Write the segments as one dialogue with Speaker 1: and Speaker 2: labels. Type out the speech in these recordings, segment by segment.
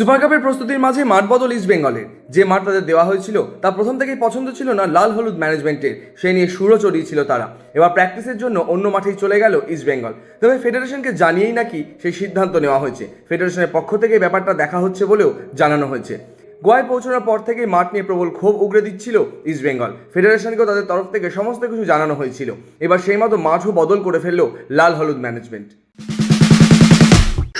Speaker 1: Super কাপের প্রস্তুতির মাঝে মাঠ বদল ইস্ট বেঙ্গলের যে মাঠ তাদের দেওয়া হয়েছিল, তা প্রথম থেকেই পছন্দ ছিল না লাল হলুদ ম্যানেজমেন্টের সেই নিয়ে সুরও চড়িয়েছিল তারা। এবার প্র্যাকটিসের জন্য অন্য মাঠেই চলে গেল ইস্ট বেঙ্গল তবে ফেডারেশনকে জানিয়েই নাকি সেই সিদ্ধান্ত নেওয়া হয়েছে। ফেডারেশনের পক্ষ থেকে ব্যাপারটা দেখা হচ্ছে বলেও জানানো হয়েছে। গোয়ায় পৌঁছানোর পর থেকেই মাঠ নিয়ে প্রবল ক্ষোভ উগড়ে দিচ্ছিল ইস্ট বেঙ্গল ফেডারেশনকেও তাদের তরফ থেকে সমস্ত কিছু জানানো হয়েছিল। এবার সেই মতো মাঠও বদল করে ফেলল লাল হলুদ ম্যানেজমেন্ট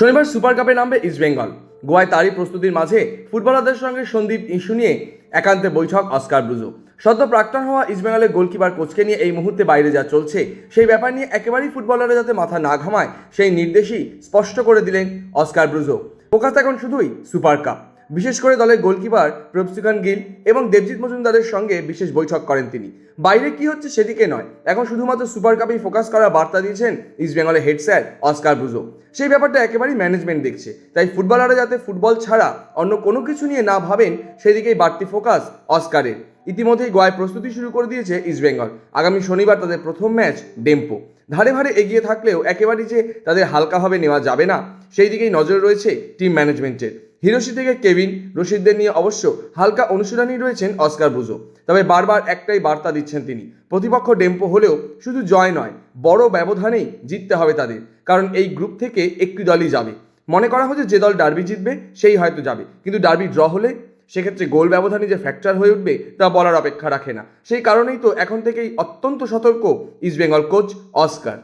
Speaker 1: শনিবার সুপার কাপে নামবে ইস্টবেঙ্গল গোয়ায় তারই প্রস্তুতির মাঝে ফুটবলারদের সঙ্গে সন্দীপ ইস্যু নিয়ে একান্তে বৈঠক অস্কার ব্রুজো। সদ্য প্রাক্তন হওয়া ইস্টবেঙ্গলের গোলকিপার কোচকে নিয়ে এই মুহূর্তে বাইরে যা চলছে, সেই ব্যাপার নিয়ে একেবারেই ফুটবলাররা যাতে মাথা না ঘামায়, সেই নির্দেশই স্পষ্ট করে দিলেন অস্কার ব্রুজো। ফোকাস এখন শুধুই সুপার কাপ। বিশেষ করে দলের গোলকিপার প্রভসিকান গিল এবং দেবজিৎ মজুমদারের সঙ্গে বিশেষ বৈঠক করেন তিনি। বাইরে কি হচ্ছে সেদিকে নয়। এখন শুধুমাত্র সুপার কাপেই ফোকাস করার বার্তা দিয়েছেন ইস্ট বেঙ্গলের হেড স্যার অস্কার ব্রুজো সেই ব্যাপারটা একেবারেই ম্যানেজমেন্ট দেখছে। তাই ফুটবলাররা যাতে ফুটবল ছাড়া অন্য কোনো কিছু নিয়ে না ভাবেন, সেদিকেই বাড়তি ফোকাস অস্কারের। ইতিমধ্যেই গোয়ায় প্রস্তুতি শুরু করে দিয়েছে ইস্ট বেঙ্গল। আগামী শনিবার তাদের প্রথম ম্যাচ ডেম্পো। ধারে ভারে এগিয়ে থাকলেও একেবারেই যে তাদের হালকাভাবে নেওয়া যাবে না সেই দিকেই নজর রয়েছে টিম ম্যানেজমেন্টের। হিরোশি থেকে কেভিন, রশিদদের নিয়ে অবশ্য হালকা অনুশীলনই রয়েছেন অস্কার ব্রুজো তবে বারবার একটাই বার্তা দিচ্ছেন তিনি, প্রতিপক্ষ ডেম্পো হলেও শুধু জয় নয়, বড় ব্যবধানেই জিততে হবে তাদের, কারণ এই গ্রুপ থেকে একটি দলই যাবে। মনে করা হচ্ছে যে দল ডার্বি জিতবে, সেই হয়তো যাবে, কিন্তু ডার্বি ড্র হলে? সেক্ষেত্রে গোল ব্যবধানে যে ফ্যাক্টর হয়ে উঠবে, তা বলার অপেক্ষা রাখে না। সেই কারণেই তো এখন থেকেই অত্যন্ত সতর্ক ইস্টবেঙ্গল কোচ অস্কার।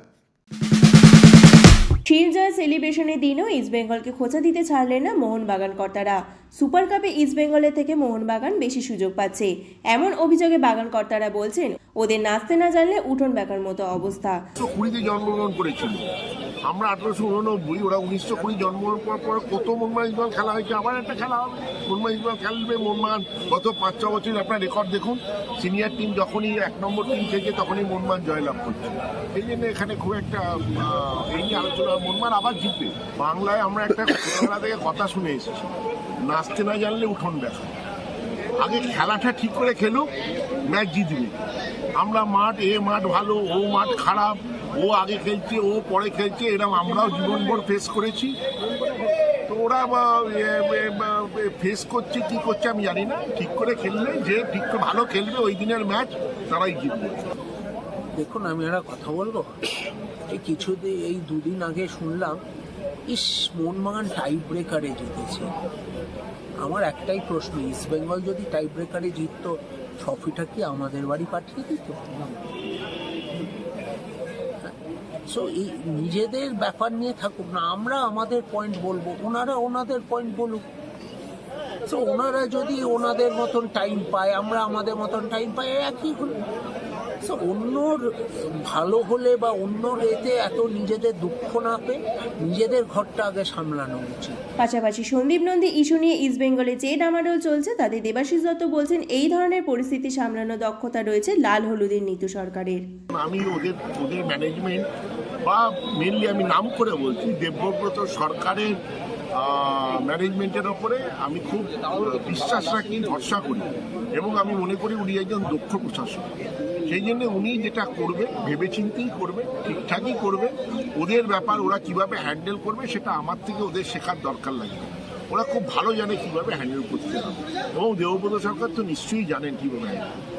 Speaker 2: শিলজয় সেলিব্রেশনের দিনও ইস্টবেঙ্গলকে খোঁচা দিতে ছাড়লেন না মোহনবাগান কর্তারা। সুপার কাপে ইস্টবেঙ্গলের থেকে মোহনবাগান বেশি সুযোগ পাচ্ছে। এমন অভিযোগে বাগান কর্তারা বলছেন, ওদের নাচতে না জানলে উঠোন বেকার মতো অবস্থা।
Speaker 3: জন্মগ্রহণ করেছিল। আমরা আঠারোশো উননব্বই, ওরা উনিশশো কুড়ি জন্মগ্রহণ করার পর কত মনমান ইসবাল খেলা হয়েছে? আবার একটা খেলা হবে। মনমান ইসবাল খেলবে, মনমান গত পাঁচ, ছ বছর আপনার রেকর্ড দেখুন। সিনিয়র টিম যখনই এক নম্বর টিম থেকে তখনই মনমান জয়লাভ করছে। এই জন্য এখানে খুব একটা এই নিয়ে আলোচনা, মনমান আবার জিতবে। বাংলায় আমরা একটা ছোটবেলা থেকে কথা শুনে এসেছি। নাচতে না জানলে উঠোন দেখা। আগে খেলাটা ঠিক করে খেলুক ম্যাচ জিতবে। আমরা মাঠ, এ মাঠ ভালো, ও মাঠ খারাপ ও আগে খেলছে, ও পরে খেলছে এরকম আমরাও জীবনভর ফেস করেছি। তো ওরা ফেস করছে, কি করছে আমি জানি না। ঠিক করে খেললে, যে ঠিক ভালো খেলবে, ওই দিনের ম্যাচ তারাই জিতবে।
Speaker 4: দেখুন, আমি একটা কথা বলব? এই কিছুদিন এই দুদিন আগে শুনলাম, ইস, মোহনবাগান টাই ব্রেকারে জিতেছে। আমার একটাই প্রশ্ন ইস্ট বেঙ্গল যদি টাই ব্রেকারে জিততো ট্রফিটা কি আমাদের বাড়ি পাঠিয়ে দিত? সো এই নিজেদের ব্যাপার নিয়ে থাকুক না, আমরা আমাদের পয়েন্ট বলব, ওনারা ওনাদের পয়েন্ট বলুক। সো ওনারা যদি ওনাদের মতন টাইম পায়, আমরা আমাদের মতন টাইম পাই, একই হলো। So, অন্যর ভালো হলে বা অন্যর এতে এত নিজেদের দুঃখ না পেয়ে নিজেদের ঘরটা আগে সামলানো উচিত।
Speaker 2: পাশাপাশি সন্দীপ নন্দী ইস্যু নিয়ে ইস্টবেঙ্গলে যে ডামাডোল চলছে তাতে দেবাশিস দত্ত বলছেন এই ধরনের পরিস্থিতি সামলানো দক্ষতা রয়েছে লাল হলুদের নীতু সরকারের।
Speaker 3: আমি ওদের ওদের ম্যানেজমেন্ট বা মেনলি আমি নাম করে বলছি দেবব্রত সরকারের ম্যানেজমেন্টের ওপরে আমি খুব বিশ্বাস রাখি ভরসা করি এবং আমি মনে করি উনি একজন দক্ষ প্রশাসক। সেই জন্য উনি যেটা করবে, ভেবেচিন্তেই করবে, ঠিকঠাকই করবে, ওদের ব্যাপার ওরা কীভাবে হ্যান্ডেল করবে সেটা আমার থেকে ওদের শেখার দরকার লাগে ওরা খুব ভালো জানে কীভাবে হ্যান্ডেল করতে হবে। এবং দেবব্রত সরকার তো নিশ্চয়ই জানেন কীভাবে হ্যান্ডেল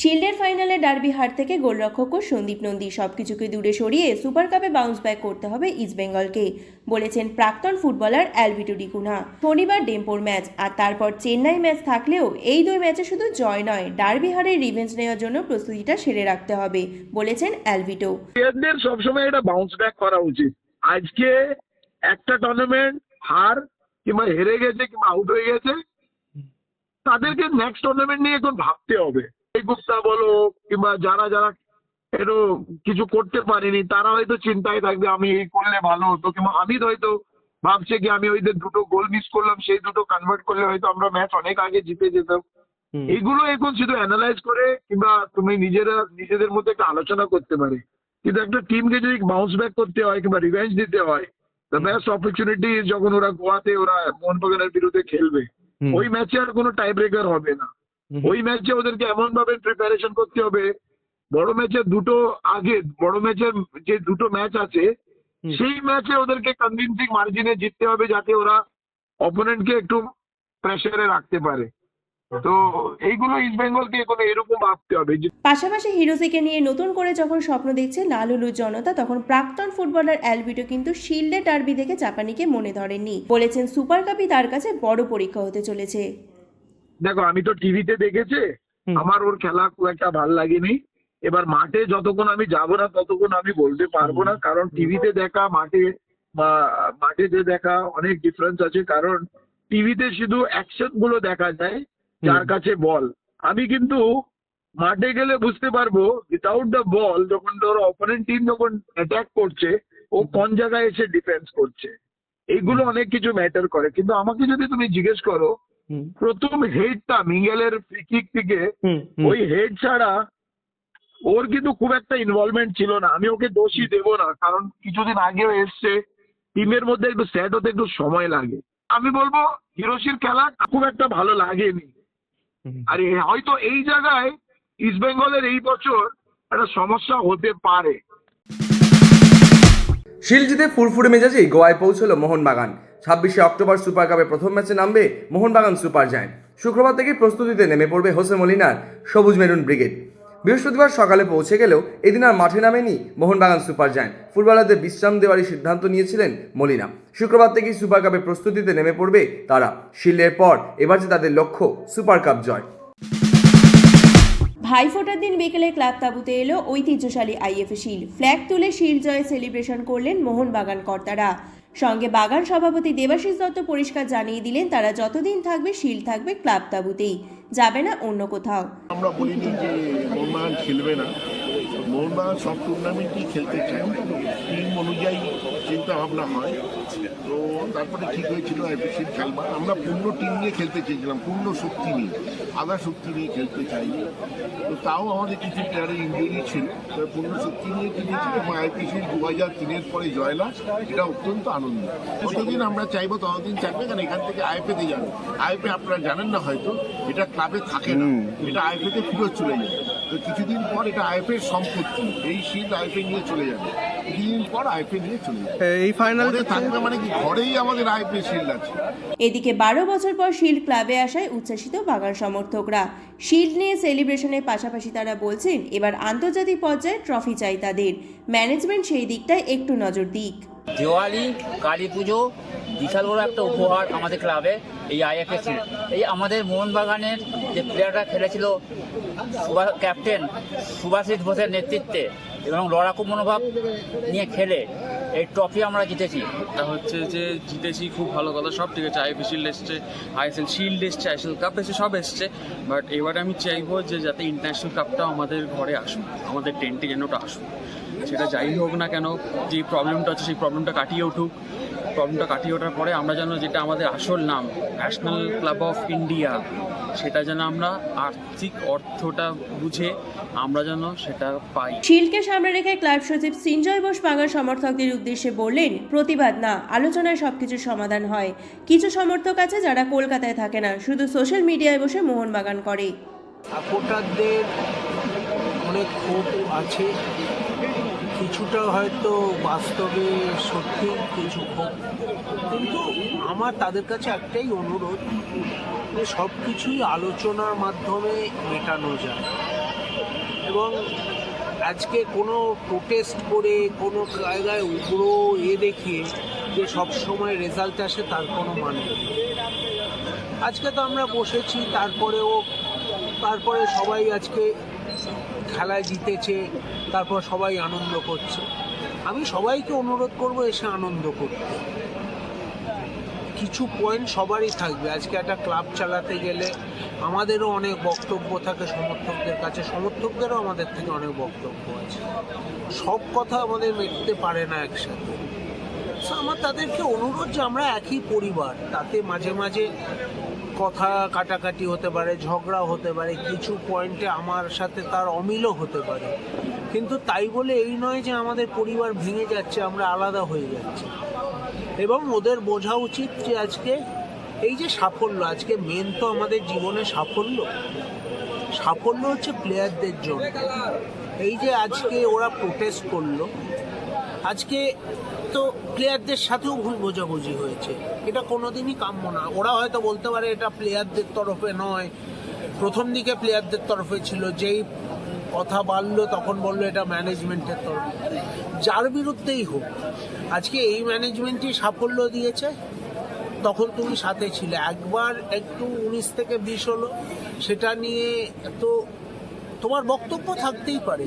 Speaker 2: শিল্ডের ফাইনালে ডার্বি হার থেকে গোলরক্ষক ও সন্দীপ নন্দী সবকিছুকে দূরে সরিয়ে সুপার কাপে বাউন্স ব্যাক করতে হবে ইস্টবেঙ্গলকে বলেছেন প্রাক্তন ফুটবলার অ্যালভিটো ডিকুনা শনিবার ডেম্পোর ম্যাচ আর তারপর চেন্নাই ম্যাচ থাকলেও এই দুই ম্যাচে শুধু জয় নয়, ডার্বি হারের রিভেঞ্জ নেওয়ার জন্য প্রস্তুতিটা সেরে রাখতে হবে, বলেছেন অ্যালভিটো
Speaker 5: প্লেয়ারদের সবসময় এটা বাউন্স ব্যাক করা উচিত। আজকে একটা টুর্নামেন্ট হার, কিংবা হেরে গেছে কিংবা আউট হয়ে গেছে, তাদেরকে নেক্সট টুর্নামেন্ট নিয়ে এখন ভাবতে হবে। এই গুপ্তা বলো কিংবা যারা যারা একটু কিছু করতে পারেনি তারা হয়তো চিন্তায় থাকবে আমি এই করলে ভালো হতো। কিংবা হামিদ হয়তো ভাবছে কি আমি ওই দুটো গোল মিস করলাম সেই দুটো কনভার্ট করলে হয়তো আমরা ম্যাচ অনেক আগে জিতে যেতাম। এইগুলো এখন শুধু অ্যানালাইজ করে কিংবা তুমি নিজেরা নিজেদের মধ্যে একটা আলোচনা করতে পারে। কিন্তু একটা টিমকে যদি বাউন্স ব্যাক করতে হয় কিংবা রিভেঞ্জ দিতে হয় দ্য বেস্ট অপরচুনিটি যখন ওরা গোয়াতে ওরা মোহনবাগানের বিরুদ্ধে খেলবে ওই ম্যাচে আর কোনো টাই ব্রেকার হবে না। ওই ম্যাচে ওদেরকে এমন ভাবে প্রিপারেশন করতে হবে বড় ম্যাচের দুটো আগে বড় ম্যাচের যে দুটো ম্যাচ আছে। সেই ম্যাচে ওদেরকে কনভিনসিং মার্জিনে জিততে হবে যাতে ওরা অপোনেন্টকে একটু প্রেসারে রাখতে পারে। তো এইগুলো ইস্ট বেঙ্গলকে এখন এরকম ভাবতে হবে যে
Speaker 2: পাশাপাশি হিরোজিকে নিয়ে নতুন করে যখন স্বপ্ন দেখছে লাল হলুদ জনতা তখন প্রাক্তন ফুটবলার অ্যালবিটো কিন্তু শিল্ডে টার্বি দেখে জাপানিকে মনে ধরেননি। বলেছেন সুপার কাপই তার কাছে বড় পরীক্ষা হতে চলেছে।
Speaker 5: দেখো আমি তো টিভিতে দেখেছে আমার ওর খেলা খুব একটা ভালো লাগেনি। এবার মাঠে যতক্ষণ আমি যাব না ততক্ষণ আমি বলতে পারব না কারণ টিভিতে দেখা মাঠে বা মাঠে যে দেখা অনেক ডিফারেন্স আছে কারণ টিভিতে শুধু অ্যাকশনগুলো দেখা যায় যার কাছে বল আমি কিন্তু মাঠে গেলে বুঝতে পারব উইথাউট দ্য বল যখন ধর অপোনেন্ট টিম যখন অ্যাটাক করছে ও কোন জায়গায় এসে ডিফেন্স করছে। এইগুলো অনেক কিছু ম্যাটার করে। কিন্তু আমাকে যদি তুমি জিজ্ঞেস করো প্রথম হেডটা মিঙ্গেলের কিক থেকে ওই হেড ছাড়া ওর কিন্তু খুব একটা ইনভলভমেন্ট ছিল না। আমি ওকে দোষী দেব না কারণ কিছুদিন আগেও এসছে। টিমের মধ্যে একটু সেট হতে একটু সময় লাগে। আমি বলব হিরোশির খেলা খুব একটা ভালো লাগেনি। আর এ- হয়তো এই জায়গায় ইস্ট বেঙ্গলের এই বছর একটা সমস্যা হতে পারে।
Speaker 1: শিলজিতে ফুরফুরে মেজাজেই গোয়ায় পৌঁছলো মোহনবাগান। ছাব্বিশে অক্টোবর সুপার কাপের প্রথম ম্যাচে নামবে মোহনবাগান সুপার জায়ান্ট। শুক্রবার থেকে প্রস্তুতিতে নেমে পড়বে হোসে মলিনার সবুজ মেরুন ব্রিগেড। বৃহস্পতিবার সকালে পৌঁছে গেলেও এদিন আর মাঠে নামেনি মোহনবাগান সুপার জায়ান্ট। ফুটবলারদের বিশ্রাম দেওয়ারই সিদ্ধান্ত নিয়েছিলেন মলিনা। শুক্রবার থেকেই সুপার কাপের প্রস্তুতিতে নেমে পড়বে তারা। শিল্ডের পর এবার যে তাদের লক্ষ্য, সুপার কাপ জয়।
Speaker 2: ভাইফোঁটার দিন বিকেলে ক্লাব তাঁবুতে এলো ঐতিহ্যশালী আইএফএ শিল ফ্ল্যাগ তুলে শিল জয়ে সেলিব্রেশন করলেন মোহনবাগান কর্তারা। সঙ্গে বাগান সভাপতি দেবাশিস দত্ত পরিষ্কার জানিয়ে দিলেন, তারা যতদিন থাকবে, শিল থাকবে, ক্লাব তাবুতেই। যাবে না অন্য কোথাও।
Speaker 3: আমরা বলিনি যে খেলবে না। মোহনবাগান সব টুর্নামেন্টই খেলতে চায়। টিম অনুযায়ী চিন্তা ভাবনা হয়। তো তারপরে ঠিক হয়েছিল আইপিসির খেলবার। আমরা পূর্ণ টিম নিয়ে খেলতে চেয়েছিলাম পূর্ণ শক্তি নিয়ে। আধা শক্তি নিয়ে খেলতে চাইনি। তো তাও আমাদের কিছু প্লেয়ারের ইঞ্জুরি ছিল। তো পূর্ণ শক্তি নিয়ে খেলেছি এবং আইপিসির দু হাজার তিনের পরে জয়লাভ। এটা অত্যন্ত আনন্দ। কতদিন আমরা চাইব ততদিন চাইবে কারণ এখান থেকে আইপিতে যাবে। আইপি আপনারা জানেন না হয়তো এটা ক্লাবে থাকে না। এটা আইপিতে ফিরত চলে যাবে তো কিছুদিন পর এটা আইপির সম্পত্তি। এই শীত আইপি নিয়ে চলে যাবে। কিছুদিন পর আইপি নিয়ে চলে যাবে।
Speaker 6: এই ফাইনাল
Speaker 3: থাকবে মানে কি? ঘরেই আমাদের আইপি শিল্ড আছে।
Speaker 2: এদিকে বারো বছর পর শিল্ড ক্লাবে আসায় উচ্ছ্বাসিত বাগান সমর্থকরা। শিল্ড নিয়ে সেলিব্রেশনের পাশাপাশি তারা বলছেন এবার আন্তর্জাতিক পর্যায়ে ট্রফি চাই তাদের। ম্যানেজমেন্ট সেই দিকটায় একটু নজর দিক
Speaker 7: দিওয়ালি কালী পুজো বিশাল বড় একটা উপহার আমাদের ক্লাবে, এই আইএফএসি এই আমাদের মোহনবাগানের যে প্লেয়াররা খেলেছিল ক্যাপ্টেন সুভাষিস বোসের নেতৃত্বে এবং লড়াকু মনোভাব নিয়ে খেলে, এই ট্রফি আমরা জিতেছি।
Speaker 6: তা হচ্ছে যে জিতেছি, খুব ভালো কথা। সব ঠিক আছে আইপি শিল্ড এসছে আইএসএল শিল্ড এসছে আইএসএল কাপ এসছে, সব এসছে। বাট এবারে আমি চাইব যে যাতে ইন্টারন্যাশনাল কাপটা আমাদের ঘরে আসুক, আমাদের টেন্টে যেন ওটা আসুক। সেটা যাই হোক না কেন, যে প্রবলেমটা হচ্ছে, সেই প্রবলেমটা কাটিয়ে উঠুক। প্রবলেমটা কাটিয়ে ওঠার পরে আমরা যেন যেটা আমাদের আসল নাম ন্যাশনাল ক্লাব অফ ইন্ডিয়া সেটা যেন আমরা আর্থিক অর্থটা বুঝে আমরা যেন সেটা পাই।
Speaker 2: শিল্ডকে সামনে রেখে ক্লাব সচিব সিঞ্জয় বোস বাগান সমর্থকদের উদ্দেশ্যে বললেন প্রতিবাদ না আলোচনায় সবকিছুর সমাধান হয়। কিছু সমর্থক আছে যারা কলকাতায় থাকে না শুধু সোশ্যাল মিডিয়ায় বসে মোহনবাগান করে।
Speaker 4: সাপোর্টারদের অনেক ক্ষোভ আছে। কিছুটা হয়তো বাস্তবে সত্যি কিছু ক্ষোভ কিন্তু আমার তাদের কাছে একটাই অনুরোধ, যে সব কিছুই আলোচনার মাধ্যমে মেটানো যায়। এবং আজকে কোনো প্রোটেস্ট করে, কোনো জায়গায় উগ্র এ দেখিয়ে যে সব সময় রেজাল্ট আসে তার কোনো মানে আজকে তো আমরা বসেছি, তারপরেও, তারপরে সবাই আজকে খেলায় জিতেছে তারপর সবাই আনন্দ করছে। আমি সবাইকে অনুরোধ করব এসে আনন্দ করতে। কিছু পয়েন্ট সবারই থাকবে। আজকে একটা ক্লাব চালাতে গেলে আমাদেরও অনেক বক্তব্য থাকে সমর্থকদের কাছে। সমর্থকদেরও আমাদের থেকে অনেক বক্তব্য আছে। সব কথা আমাদের মেটতে পারে না একসাথে। আমার তাদেরকে অনুরোধ যে আমরা একই পরিবার, তাতে মাঝে মাঝে কথা কাটাকাটি হতে পারে ঝগড়া হতে পারে, কিছু পয়েন্টে আমার সাথে তার অমিলও হতে পারে। কিন্তু তাই বলে এই নয় যে আমাদের পরিবার ভেঙে যাচ্ছে, আমরা আলাদা হয়ে যাচ্ছি। এবং ওদের বোঝা উচিত যে আজকে এই যে সাফল্য, আজকে মেন তো আমাদের জীবনে সাফল্য। সাফল্য হচ্ছে প্লেয়ারদের জন্য। এই যে আজকে ওরা প্রোটেস্ট করল, আজকে তো প্লেয়ারদের সাথেও ভুল বোঝাবুঝি হয়েছে। এটা কোনোদিনই কাম্য না। ওরা হয়তো বলতে পারে এটা প্লেয়ারদের তরফে নয়। প্রথম দিকে প্লেয়ারদের তরফে ছিল, যেই কথা বাড়লো তখন বলল এটা ম্যানেজমেন্টের তরফে। যার বিরুদ্ধেই হোক, আজকে এই ম্যানেজমেন্টই সাফল্য দিয়েছে। তখন তুমি সাথে ছিলে। একবার একটু উনিশ থেকে বিশ হলো, সেটা নিয়ে তো তোমার বক্তব্য থাকতেই পারে।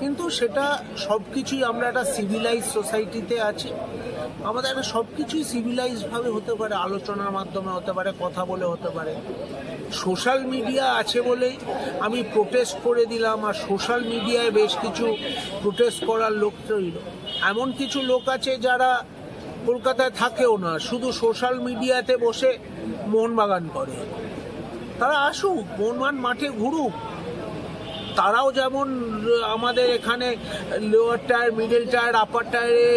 Speaker 4: কিন্তু সেটা সব কিছুই আমরা একটা সিভিলাইজ সোসাইটিতে আছি। আমাদের একটা সব কিছুই সিভিলাইজভাবে হতে পারে, আলোচনার মাধ্যমে হতে পারে, কথা বলে হতে পারে। সোশ্যাল মিডিয়া আছে বলেই আমি প্রোটেস্ট করে দিলাম আর সোশ্যাল মিডিয়ায় বেশ কিছু প্রোটেস্ট করার লোক তৈরি এমন কিছু লোক আছে যারা কলকাতায় থাকেও না, শুধু সোশ্যাল মিডিয়াতে বসে মোহনবাগান করে। তারা আসুক, মোহনবাগান মাঠে ঘুরুক তারাও যেমন আমাদের এখানে lower tier middle tier upper টায়ারে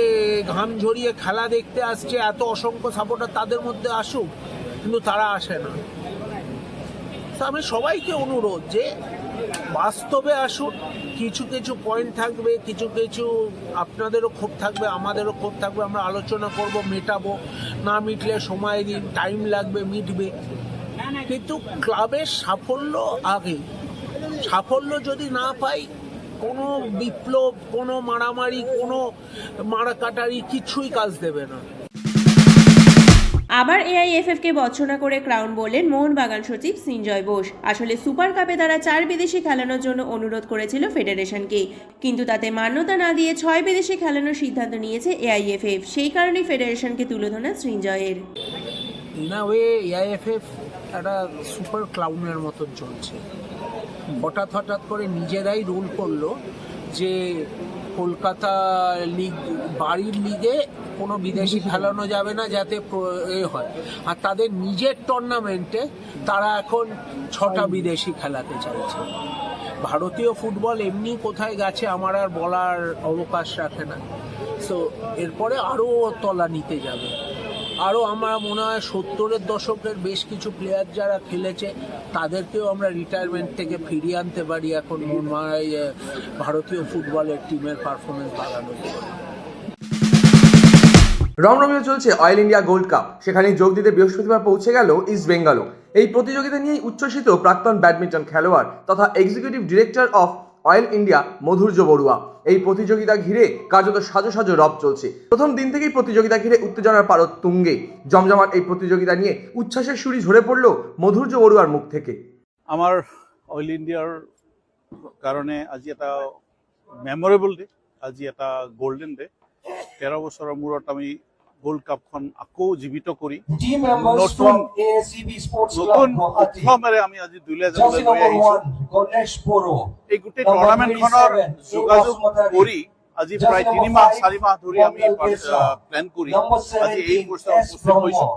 Speaker 4: ঘাম ঝরিয়ে খেলা দেখতে আসছে, এত অসংখ্য সাপোর্টার তাদের মধ্যে আসুক, কিন্তু তারা আসে না। আমি সবাইকে অনুরোধ যে, বাস্তবে আসুন, কিছু কিছু পয়েন্ট থাকবে, কিছু কিছু আপনাদেরও ক্ষোভ থাকবে, আমাদেরও ক্ষোভ থাকবে, আমরা আলোচনা করব, মেটাবো, না মিটলে সময় দিন টাইম লাগবে, মিটবে। কিন্তু ক্লাবের সাফল্য আগে সাফল্য যদি না পাই কোনো বিপ্লব কোনো মারামারি কোনো মারাকাটারি কিছুই কাজ দেবে না।
Speaker 2: আবার এআইএফএফকে বর্জনা করে ক্রাউন বললেন মোহনবাগান সচিব সিনজয় বোস। আসলে সুপার কাপে তারা চার বিদেশি খেলানোর জন্য অনুরোধ করেছিল ফেডারেশনকে। কিন্তু তাতে মান্যতা না দিয়ে ছয় বিদেশি খেলানোর সিদ্ধান্ত নিয়েছে এআইএফএফ। সেই কারণেই ফেডারেশনকে তুলে ধরা সৃঞ্জয়ের
Speaker 4: ইন আ ওয়ে এআইএফএফ একটা সুপার ক্লাউনের মতন চলছে। হঠাৎ হঠাৎ করে নিজেরাই রুল করল যে কলকাতা লিগ বাড়ির লিগে কোনো বিদেশি খেলানো যাবে না যাতে এ হয়। আর তাদের নিজের টুর্নামেন্টে তারা এখন ছটা বিদেশি খেলাতে চাইছে। ভারতীয় ফুটবল এমনি কোথায় গেছে আমার আর বলার অবকাশ রাখে না। সো এরপরে আরও তলা নিতে যাবে। আরও আমার মনে হয় সত্তরের দশকের বেশ কিছু প্লেয়ার যারা খেলেছে, তাদেরকেও আমরা রিটায়ারমেন্ট থেকে ফিরিয়ে আনতে পারি এখন ভারতীয় ফুটবলের টিমের পারফরমেন্স বাড়ানোর জন্য।
Speaker 1: রমরমিয়ে চলছে অয়েল ইন্ডিয়া গোল্ড কাপ সেখানে যোগ দিতে বৃহস্পতিবার পৌঁছে গেল ইস্ট বেঙ্গলও এই প্রতিযোগিতা নিয়েই উচ্ছ্বসিত প্রাক্তন ব্যাডমিন্টন খেলোয়াড় তথা executive director of Oil India, Madhurya Barua. এই প্রতিযোগিতা ঘিরে কার্যত সাজো সাজো রব চলছে। প্রথম দিন থেকেই প্রতিযোগিতা ঘিরে উত্তেজনার পারদ তুঙ্গে। জমজমাট এই প্রতিযোগিতা নিয়ে উচ্ছ্বাসের সুরি ঝরে পড়ল মধুর্য বড়ুয়ার মুখ থেকে।
Speaker 8: আমার অয়েল ইন্ডিয়ার কাৰণে আজি এটা মেমৰেবল ডে আজি এটা গল্ডেন ডে তেৰ বছৰৰ মূৰত আমি গোল্ড কাপখন আকৌ জীবিত কৰি নতুন নতুন উৎসৱেৰে আমি আজি দুলীয়া যাবলৈ
Speaker 9: গৈ
Speaker 8: আহিছোঁ। এই গোটেই টুৰ্ণামেণ্টখনৰ যোগাযোগ কৰি আজি প্ৰায় তিনিমাহ চাৰিমাহ ধৰি আমি প্লেন কৰি আজি এই
Speaker 9: কোৰ্চত
Speaker 8: উপস্থিত হৈছোঁ।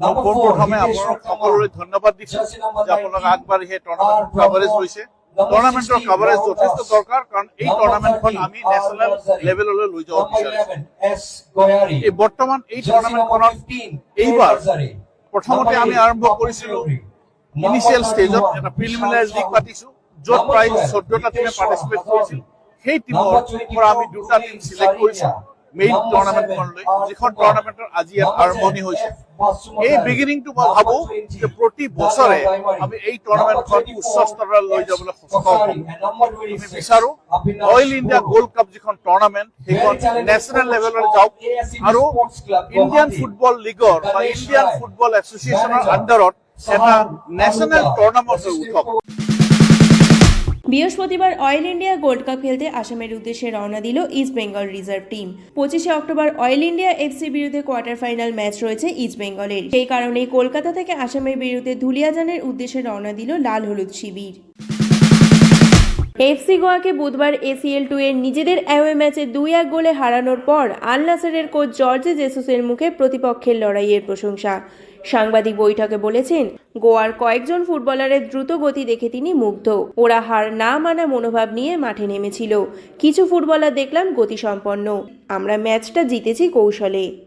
Speaker 8: পোনপ্ৰথমে আপোনালোক সকলোলৈ ধন্যবাদ দিছো যে আপোনালোক
Speaker 9: আগবাঢ়িহে
Speaker 8: টুৰ্ণামেণ্ট কাভাৰেজ হৈছে
Speaker 9: 16,
Speaker 8: কাভাৰেজ যথেষ্ট দৰকাৰ কাৰণ এই
Speaker 9: 13,
Speaker 8: আমি. নেশ্যনেল লেভেললৈ লৈ যাব বিচাৰিছোঁ
Speaker 9: 11, S. Goyari.
Speaker 8: এই বৰ্তমান এই
Speaker 9: 15,
Speaker 8: এইবাৰ প্ৰথমতে আমি আৰম্ভ কৰিছিলোঁ ইনিচিয়েল ষ্টেজত এটা প্ৰিলিমিনাৰী লীগ. পাতিছোঁ য'ত প্ৰায় চৈধ্যটা টিমে পাৰ্টিচিপেট কৰিছিল সেই টিমৰ পৰা আমি দুটা টিম চিলেক্ট কৰিছোঁ. মেইন টুৰ্ণামেণ্টখনলৈ যিখন. টুৰ্ণামেণ্টৰ আজি ইয়াত আৰম্ভণি হৈছে এই বিগিনিংটো মই ভাবোঁ যে প্ৰতি বছৰে আমি এই টুৰ্ণামেণ্টখন উচ্চ
Speaker 9: 24,
Speaker 8: স্তৰলৈ লৈ যাবলৈ সক্ষম. হ'ম আমি
Speaker 9: 26,
Speaker 8: বিচাৰোঁ অইল ইণ্ডিয়া. গোল্ড কাপ যিখন টুৰ্ণামেণ্ট সেইখন নেশ্যনেল লেভেললৈ যাওক আৰু ইণ্ডিয়ান ফুটবল লীগৰ বা ইণ্ডিয়ান ফুটবল এছ'চিয়েশ্যনৰ. আণ্ডাৰত এটা নেশ্যনেল টুৰ্ণামেণ্ট হৈ উঠক.
Speaker 2: বৃহস্পতিবার অয়েল ইন্ডিয়া গোল্ড কাপ খেলতে আসামের উদ্দেশ্যে রওনা দিল ইস্ট বেঙ্গল রিজার্ভ টিম। পঁচিশে অক্টোবর অয়েল ইন্ডিয়া এফসি বিরুদ্ধে কোয়ার্টার ফাইনাল ম্যাচ রয়েছে ইস্ট বেঙ্গলের। সেই কারণেই কলকাতা থেকে আসামের বিরুদ্ধে ধুলিয়াজানের উদ্দেশ্যে রওনা দিল লাল হলুদ শিবির। এফসি গোয়াকে বুধবার এসিএল টু এর নিজেদের অ্যাওয়ে ম্যাচে দুই এক গোলে হারানোর পর আল নাসারের কোচ জর্জে জেসুসের মুখে প্রতিপক্ষের লড়াইয়ের প্রশংসা। সাংবাদিক বৈঠকে বলেছেন, গোয়ার কয়েকজন ফুটবলারের দ্রুত গতি দেখে তিনি মুগ্ধ। ওরা হার না মানা মনোভাব নিয়ে মাঠে নেমেছিল। কিছু ফুটবলার দেখলাম গতিসম্পন্ন। আমরা ম্যাচটা জিতেছি কৌশলে।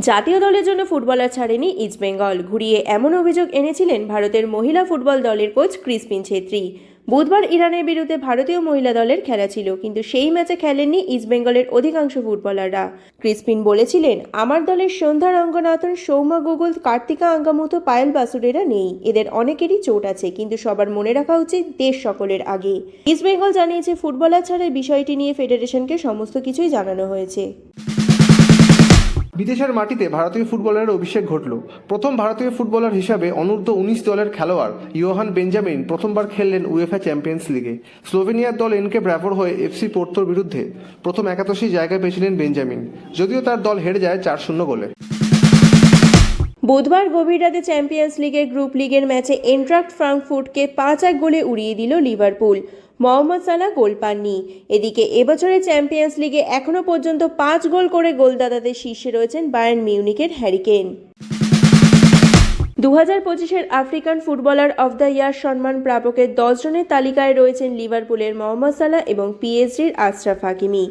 Speaker 2: জাতীয় দলের জন্য ফুটবলার ছাড়েনি ইস্টবেঙ্গল। ঘুরিয়ে এমন অভিযোগ এনেছিলেন ভারতের মহিলা ফুটবল দলের কোচ ক্রিসপিন ছেত্রী। বুধবার ইরানের বিরুদ্ধে ভারতীয় মহিলা দলের খেলা ছিল, কিন্তু সেই ম্যাচে খেলেননি ইস্টবেঙ্গলের অধিকাংশ ফুটবলাররা। ক্রিসপিন বলেছিলেন, আমার দলের সন্ধ্যা রঙ্গনাথন, সৌম্য গুগল, কার্তিকা আঙ্গামতো, পায়েল বাসুরেরা নেই। এদের অনেকেরই চোট আছে, কিন্তু সবার মনে রাখা উচিত দেশ সকলের আগে। ইস্টবেঙ্গল জানিয়েছে, ফুটবলার ছাড়ার বিষয়টি নিয়ে ফেডারেশনকে সমস্ত কিছুই জানানো হয়েছে।
Speaker 10: বিদেশের মাটিতে ভারতীয় ফুটবলারের অভিষেক ঘটল। প্রথম ভারতীয় ফুটবলার হিসাবে অনূর্ধ্ব উনিশ দলের খেলোয়াড় ইয়োহান বেঞ্জামিন প্রথমবার খেললেন উয়েফা চ্যাম্পিয়ন্স লিগে স্লোভেনিয়ার দল এনকে ব্র্যাভোর হয়ে এফসি পোর্তোর বিরুদ্ধে প্রথম একাদশী জায়গায় পেয়েছিলেন বেঞ্জামিন, যদিও তার দল হেরে যায় চার শূন্য গোলে।
Speaker 2: বুধবার গভীর রাতে চ্যাম্পিয়ন্স লিগের গ্রুপ লিগের ম্যাচে এন্ট্রাক্ট ফ্রাঙ্কফুটকে পাঁচ এক গোলে উড়িয়ে দিল লিভারপুল। মোহাম্মদ সালা গোল পাননি। এদিকে এবছরের চ্যাম্পিয়ন্স লিগে এখনও পর্যন্ত পাঁচ গোল করে গোলদাতাদের শীর্ষে রয়েছেন বায়ার্ন মিউনিকের হ্যারিকেন। দু হাজার পঁচিশের African footballer of the year সম্মান প্রাপকের দশজনের তালিকায় রয়েছেন লিভারপুলের মোহাম্মদ সালাহ এবং পিএসডির আশরাফ হাকিমি।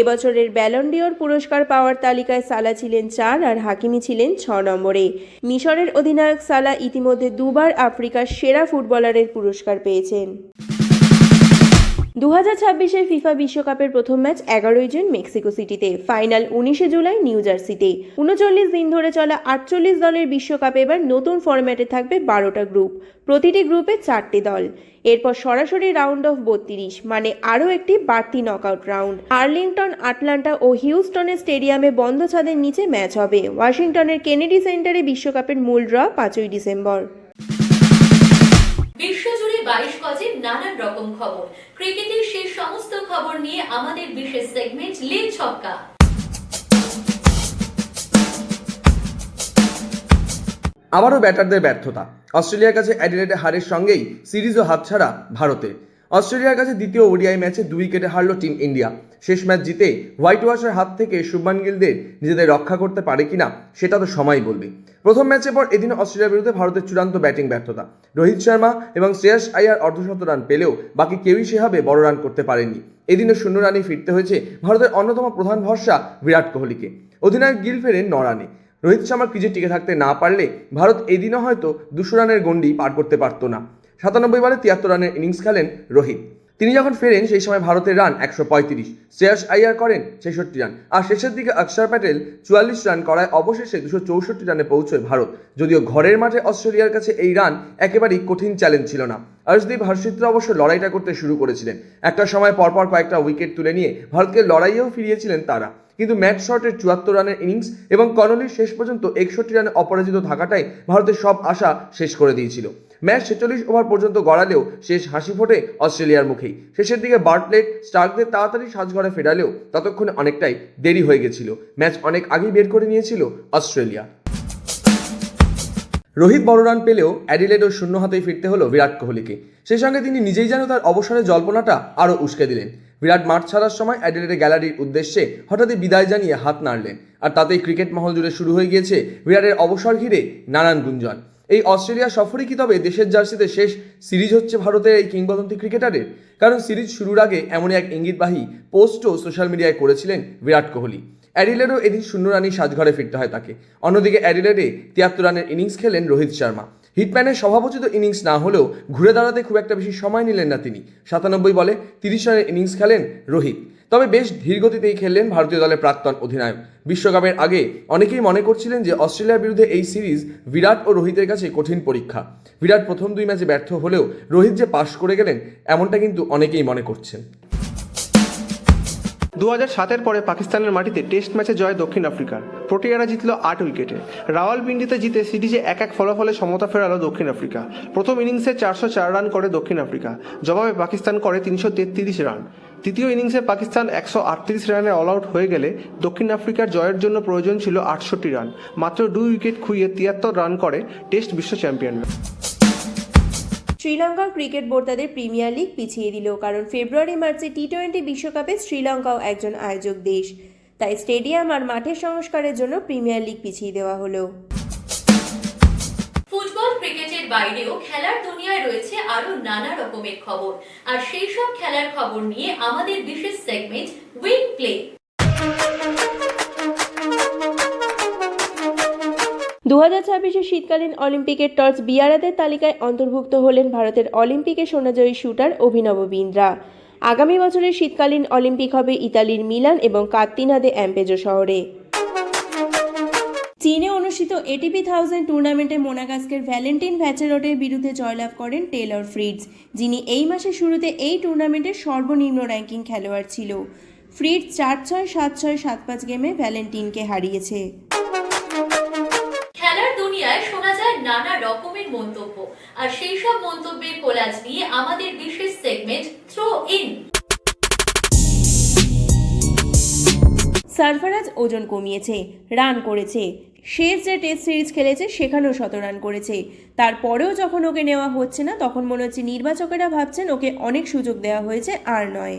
Speaker 2: এবছরের ব্যালন্ডিওর পুরস্কার পাওয়ার তালিকায় সালা ছিলেন চার আর হাকিমি ছিলেন ছ নম্বরে। মিশরের অধিনায়ক সালা ইতিমধ্যে দুবার আফ্রিকার সেরা ফুটবলারের পুরস্কার পেয়েছেন। দু হাজার ফিফা বিশ্বকাপের প্রথম ম্যাচ এগারোই জুন মেক্সিকো সিটিতে। ফাইনাল উনিশে জুলাই নিউ জার্সিতে। উনচল্লিশ দিন ধরে চলা আটচল্লিশ দলের বিশ্বকাপে এবার নতুন ফরম্যাটে থাকবে বারোটা গ্রুপ। প্রতিটি গ্রুপে চারটি দল। এরপর সরাসরি রাউন্ড অফ বত্রিশ মানে আরও একটি বাড়তি নকআউট রাউন্ড। আর্লিংটন, আটলান্টা ও হিউস্টনের স্টেডিয়ামে বন্ধ ছাদের নিচে ম্যাচ হবে। ওয়াশিংটনের কেনেডি সেন্টারে বিশ্বকাপের মূল ড্র পাঁচই ডিসেম্বর।
Speaker 11: বিশ্বজুড়ে বাইশ গজের নানান রকম খবর। ক্রিকেটের সেই সমস্ত খবর নিয়ে আমাদের বিশেষ সেগমেন্ট লে ছক্কা।
Speaker 1: আবারও ব্যাটারদের ব্যর্থতা। অস্ট্রেলিয়ার কাছে অ্যাডিলেডে হারের সঙ্গেই সিরিজও হাতছাড়া ভারতের। অস্ট্রেলিয়ার কাছে দ্বিতীয় ওডিআই ম্যাচে দুই উইকেটে হারল টিম ইন্ডিয়া। শেষ ম্যাচ জিতে হোয়াইট ওয়াশের হাত থেকে শুভমান গিলদের নিজেদের রক্ষা করতে পারে কিনা, সেটা তো সময় বলবে। প্রথম ম্যাচের পর এদিন অস্ট্রেলিয়ার বিরুদ্ধে ভারতের চূড়ান্ত ব্যাটিং ব্যর্থতা। রোহিত শর্মা এবং শ্রেয়াস আয়ার অর্ধশত রান পেলেও বাকি কেউই সেভাবে বড় রান করতে পারেননি। এদিনও শূন্য রানে ফিরতে হয়েছে ভারতের অন্যতম প্রধান ভরসা বিরাট কোহলিকে। অধিনায়ক গিল ফেরেন ন রানে। রোহিত শর্মা ক্রিজে টিকে থাকতে না পারলে ভারত এদিনও হয়তো দুশো রানের গন্ডি পার করতে পারত না। সাতানব্বই বলে তিয়াত্তর রানের ইনিংস খেলেন রোহিত। তিনি যখন ফেরেন, সেই সময় ভারতের রান একশো পঁয়ত্রিশ, শ্রেয়াস আইয়ার করেন ছেষট্টি রান। আর শেষের দিকে অক্ষর প্যাটেল চুয়াল্লিশ রান করায় অবশেষে দুশো চৌষট্টি রানে পৌঁছয় ভারত। যদিও ঘরের মাঠে অস্ট্রেলিয়ার কাছে এই রান একেবারেই কঠিন চ্যালেঞ্জ ছিল না। অর্শদীপ হর্ষিত্র অবশ্য লড়াইটা করতে শুরু করেছিলেন। একটা সময় পরপর কয়েকটা উইকেট তুলে নিয়ে ভারতকে লড়াইয়েও ফিরিয়েছিলেন তারা। কিন্তু ম্যাচ শর্টের চুয়াত্তর রানের ইনিংস এবং কনলির শেষ পর্যন্ত একষট্টি রানে অপরাজিত থাকাটাই ভারতের সব আশা শেষ করে দিয়েছিল। ম্যাচ ছেচল্লিশ ওভার পর্যন্ত গড়ালেও শেষ হাসি ফোটে অস্ট্রেলিয়ার মুখেই। শেষের দিকে বার্টলেট স্টার্কদের তাড়াতাড়ি সাজঘরে ফেরালেও ততক্ষণে অনেকটাই দেরি হয়ে গেছিল। ম্যাচ অনেক আগেই বের করে নিয়েছিল অস্ট্রেলিয়া। রোহিত বড় রান পেলেও অ্যাডিলেডও শূন্য হাতেই ফিরতে হলো বিরাট কোহলিকে। সেই সঙ্গে তিনি নিজেই যেন তার অবসরের জল্পনাটা আরও উস্কে দিলেন। বিরাট মাঠ ছাড়ার সময় অ্যাডিলেডে গ্যালারির উদ্দেশ্যে হঠাৎই বিদায় জানিয়ে হাত নাড়লেন। আর তাতেই ক্রিকেট মহল জুড়ে শুরু হয়ে গিয়েছে বিরাটের অবসর ঘিরে নানান গুঞ্জন। এই অস্ট্রেলিয়া সফরই কি তবে দেশের জার্সিতে শেষ সিরিজ হচ্ছে ভারতের এই কিংবদন্তি ক্রিকেটারের? কারণ সিরিজ শুরুর আগে এমনই এক ইঙ্গিতবাহী পোস্টও সোশ্যাল মিডিয়ায় করেছিলেন বিরাট কোহলি। অ্যাডিলেডও এদিন শূন্য রানই সাজঘরে ফিরতে হয় তাকে। অন্যদিকে অ্যাডিলেডে তিয়াত্তর রানের ইনিংস খেলেন রোহিত শর্মা। হিটম্যানের সভাপতিত ইনিংস না হলেও ঘুরে দাঁড়াতে খুব একটা বেশি সময় নিলেন না তিনি। সাতানব্বই বলে তিরিশ রানের ইনিংস খেলেন রোহিত। তবে বেশ ধীরগতিতেই খেললেন ভারতীয় দলের প্রাক্তন অধিনায়ক। বিশ্বকাপের আগে অনেকেই মনে করছিলেন যে অস্ট্রেলিয়ার বিরুদ্ধে এই সিরিজ বিরাট ও রোহিতের কাছে কঠিন পরীক্ষা। বিরাট প্রথম দুই ম্যাচে ব্যর্থ হলেও রোহিত যে পাশ করে গেলেন, এমনটা কিন্তু অনেকেই মনে করছেন।
Speaker 10: দু হাজার সাতের পরে পাকিস্তানের মাটিতে টেস্ট ম্যাচে জয় দক্ষিণ আফ্রিকার। প্রোটিয়ারা জিতল আট উইকেটে। রাওয়ালপিন্ডিতে জিতে সিরিজে এক এক ফলাফলে সমতা ফেরালো দক্ষিণ আফ্রিকা। প্রথম ইনিংসে চারশো চার রান করে দক্ষিণ আফ্রিকা। জবাবে পাকিস্তান করে তিনশো তেত্রিশ রান। তৃতীয় ইনিংসে পাকিস্তান একশো আটত্রিশ রানে অল আউট হয়ে গেলে দক্ষিণ আফ্রিকার জয়ের জন্য প্রয়োজন ছিল আটষট্টি রান। মাত্র দুই উইকেট খুইয়ে তিয়াত্তর রান করে টেস্ট বিশ্ব চ্যাম্পিয়নরা।
Speaker 2: শ্রীলঙ্কা ক্রিকেট বোর্ড তাদের প্রিমিয়ার লিগ পিছিয়ে দিল, কারণ ফেব্রুয়ারি, মার্চে টি টোয়েন্টি বিশ্বকাপে শ্রীলঙ্কাও একজন আয়োজক দেশ। তাই স্টেডিয়াম আর মাঠের সংস্কারের জন্য প্রিমিয়ার লিগ পিছিয়ে দেওয়া হলো।
Speaker 11: ফুটবল, ক্রিকেটের বাইরেও খেলার দুনিয়ায় রয়েছে আরও নানা রকমের খবর। আর সেই সব খেলার খবর নিয়ে আমাদের বিশেষ সেগমেন্ট উইং প্লে
Speaker 2: দু হাজার ছাব্বিশে শীতকালীন অলিম্পিকের টর্চ বিয়ারাদের তালিকায় অন্তর্ভুক্ত হলেন ভারতের অলিম্পিকে সোনাজয়ী শুটার অভিনব বিন্দ্রা। আগামী বছরের শীতকালীন অলিম্পিক হবে ইতালির মিলান এবং কাত্তিনাদে অ্যাম্পেজো শহরে। চীনে অনুষ্ঠিত এটিপি থাউজেন্ড টুর্নামেন্টে মোনাগাস্কের ভ্যালেন্টিন ভ্যাচেরটের বিরুদ্ধে জয়লাভ করেন টেলর ফ্রিডস, যিনি এই মাসের শুরুতে এই টুর্নামেন্টের সর্বনিম্ন র্যাঙ্কিং খেলোয়াড় ছিল। ফ্রিডস চার ছয়, সাত ছয়, সাত পাঁচ গেমে ভ্যালেন্টিনকে হারিয়েছে।
Speaker 11: নানা রকমের মন্তব্য। আর সেই সব মন্তব্যের কোলাজ নিয়ে আমাদের বিশেষ সেগমেন্ট থ্রো ইন
Speaker 2: সারফারাজ ওজন কমিয়েছে রান করেছে। শেষ যে টেস্ট সিরিজ খেলেছে সেখানেও শত রান করেছে। তারপরেও যখন ওকে নেওয়া হচ্ছে না তখন মনে হচ্ছে নির্বাচকেরা ভাবছেন ওকে অনেক সুযোগ দেওয়া হয়েছে আর নয়।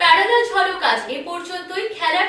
Speaker 11: প্যারালাল ঝলক আজ এ পর্যন্তই। খেলার